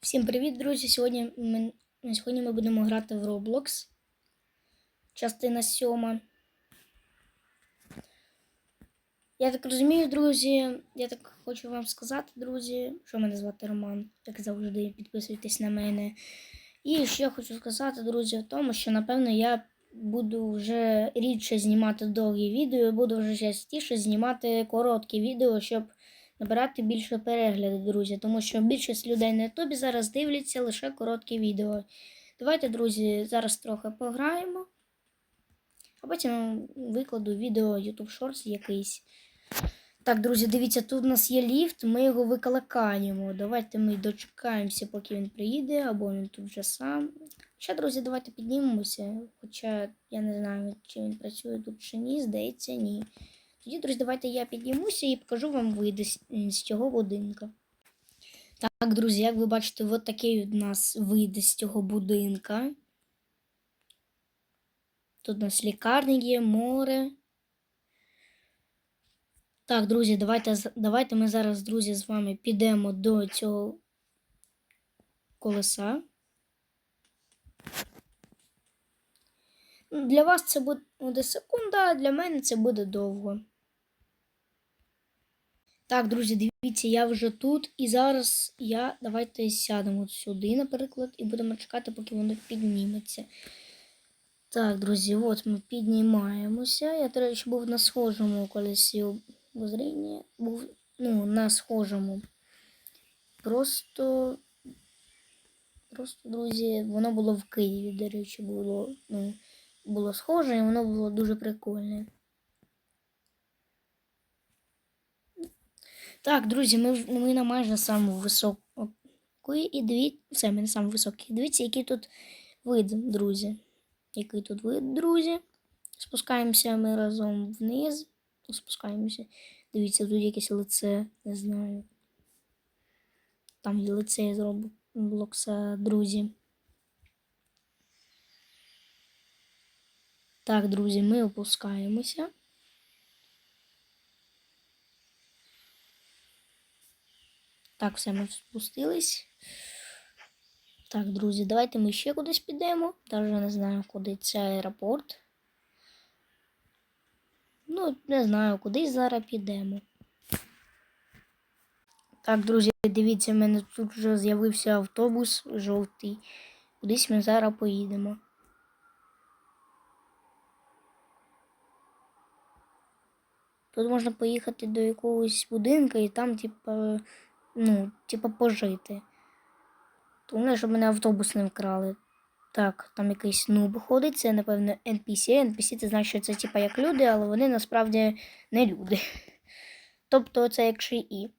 Всім привіт, друзі! Сьогодні ми, сьогодні ми будемо грати в Roblox. Частина сьома. Я так розумію, друзі. Я так хочу вам сказати, друзі, що мене звати Роман, як завжди, підписуйтесь на мене. І ще я хочу сказати, друзі, в тому, що напевно я буду вже рідше знімати довгі відео, буду вже частіше знімати короткі відео, щоб набирати більше переглядів, друзі, тому що більшість людей на ютубі зараз дивляться лише короткі відео. Давайте, друзі, зараз трохи пограємо, а потім викладу відео YouTube Shorts якийсь. Так, друзі, дивіться, тут у нас є ліфт, ми його викликаємо. Давайте ми дочекаємося, поки він приїде, або він тут вже сам. Ще, друзі, давайте піднімемося. Хоча я не знаю, чи він працює тут чи ні, здається, ні. Тоді, друзі, давайте я піднімуся і покажу вам види з, цього будинка. Так, друзі, як ви бачите, от такий у нас вид з цього будинка. Тут у нас лікарня є, море. Так, друзі, давайте, давайте ми зараз, друзі, з вами підемо до цього колеса. Для вас це буде секунда, а для мене це буде довго. Так, друзі, дивіться, я вже тут. І зараз я давайте сядемо сюди, наприклад, і будемо чекати, поки воно підніметься. Так, друзі, от ми піднімаємося. Я, до речі, був на схожому колесі обозріння. Був ну, на схожому. Просто, просто, друзі, воно було в Києві, до речі, було, ну, було схоже, і воно було дуже прикольне. Так, друзі, ми, ми на майже самому високої і дивіться, все, ми на самому високій. Дивіться, який тут вид, друзі. Який тут вид, друзі. Спускаємося ми разом вниз. Спускаємося. Дивіться, тут якесь лице, не знаю. Там є лице я зроблю блокса, друзі. Так, друзі, ми опускаємося. Так, все, ми спустились. Так, друзі, давайте ми ще кудись підемо. Даже не знаю, куди це аеропорт. Ну, не знаю, кудись зараз підемо. Так, друзі, дивіться, в мене тут вже з'явився автобус жовтий. Кудись ми зараз поїдемо. Тут можна поїхати до якогось будинку і там, типа, ну, типа, пожити. Тому, щоб мене автобус не вкрали. Так, там якийсь нуб ходить, це, напевно, NPC. NPC це значить, що це типа як люди, але вони насправді не люди. Тобто це як шиї.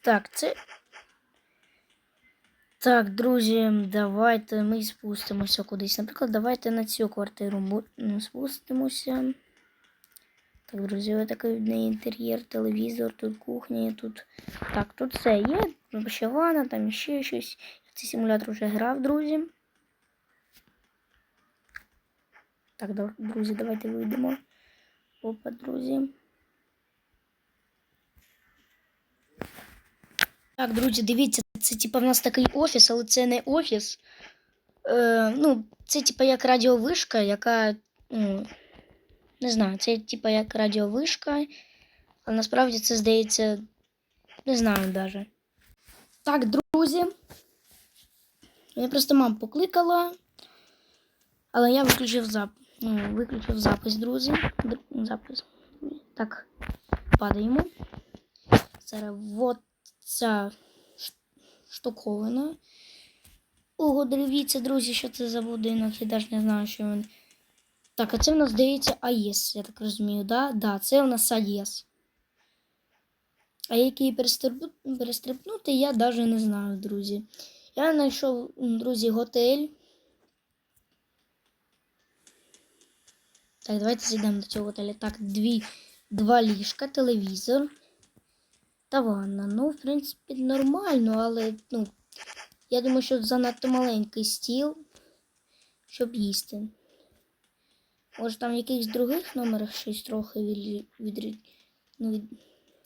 Так, це. Так, друзі, давайте ми спустимося кудись. Наприклад, давайте на цю квартиру ну, спустимося. Так, друзі, ось такий інтер'єр, телевізор, тут кухня, тут. Так, тут все є. Ще ванна, там ще щось. Я цей симулятор вже грав, друзі. Так, друзі, давайте вийдемо. Опа, друзі. Так, друзі, дивіться, це типа в нас такий офіс, але це не офіс. Е, ну, це типа як радіовишка, яка. Ну, не знаю, це типа як радіовишка, але насправді це здається. Не знаю навіть. Так, друзі. Мене просто мама покликала, але я виключив зап... ну, виключив запис, друзі. Др- Запис. Так, падаємо. Зараз от ця штуковина. Ого, дивіться, друзі, що це за будинок. Я навіть не знаю, що він. Так, а це в нас здається АЕС, я так розумію, да? Да, це у нас АЕС. А як її перестрибнути, я навіть не знаю, друзі. Я знайшов, друзі, готель. Так, давайте зайдемо до цього готеля. Так, дві, два ліжка, телевізор та ванна. Ну, в принципі, нормально, але, ну, я думаю, що занадто маленький стіл, щоб їсти. Може, там в якихось других номерах щось трохи від, від, ну, від,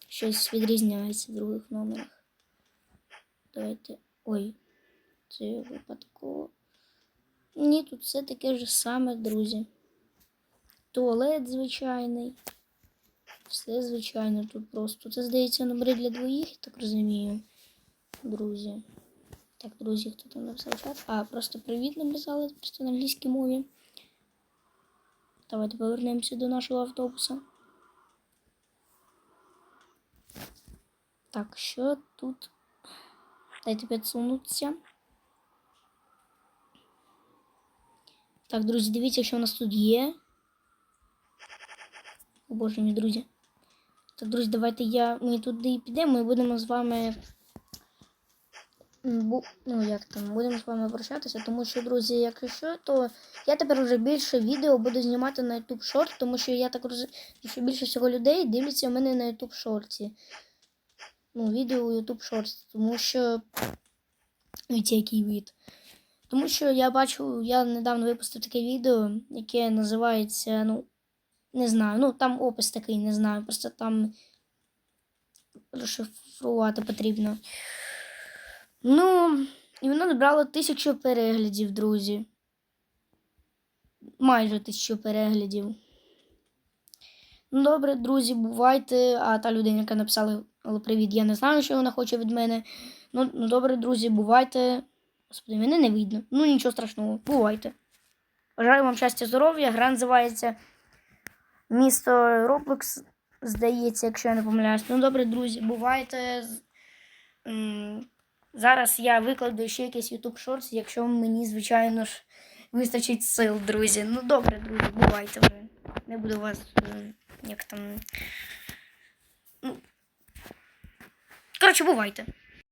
щось відрізняється в других номерах. Давайте. Ой, це випадково. Ні, тут все таке ж саме, друзі. Туалет звичайний. Все звичайно тут просто. Це, здається, номери для двоїх, я так розумію. Друзі. Так, друзі, хто там написав чат? А, просто привіт написали просто на англійській мові. Давайте повернемося до нашого автобуса. Так, що тут? Дайте підсунутися. Так, друзі, дивіться, що у нас тут є. О боже мій друзі. Так, друзі, давайте я ми туди підемо і будемо з вами. Ну, як там, будемо з вами прощатися, тому що, друзі, якщо що, то я тепер вже більше відео буду знімати на YouTube Short, тому що я так розумію, що більше всього людей дивляться у мене на YouTube Short. Ну, відео у YouTube Short, тому що. Ось який вид. Тому що я бачу, я недавно випустив таке відео, яке називається, ну, не знаю, ну там опис такий, не знаю, просто там розшифрувати потрібно. Ну, і воно набрало тисячу переглядів, друзі. Майже тисячу переглядів. Ну, добре, друзі, бувайте. А та людина, яка написала привіт, я не знаю, що вона хоче від мене. Ну, ну добре, друзі, бувайте. Господи, мене не видно. Ну нічого страшного, бувайте. Бажаю вам щастя, здоров'я. Гра називається Місто Roblox, здається, якщо я не помиляюсь. Ну добре, друзі, бувайте. Зараз я викладу ще якийсь YouTube Shorts, якщо мені, звичайно ж, вистачить сил, друзі. Ну добре, друзі, бувайте вже. Не буду вас е, як там. Ну, коротше, бувайте.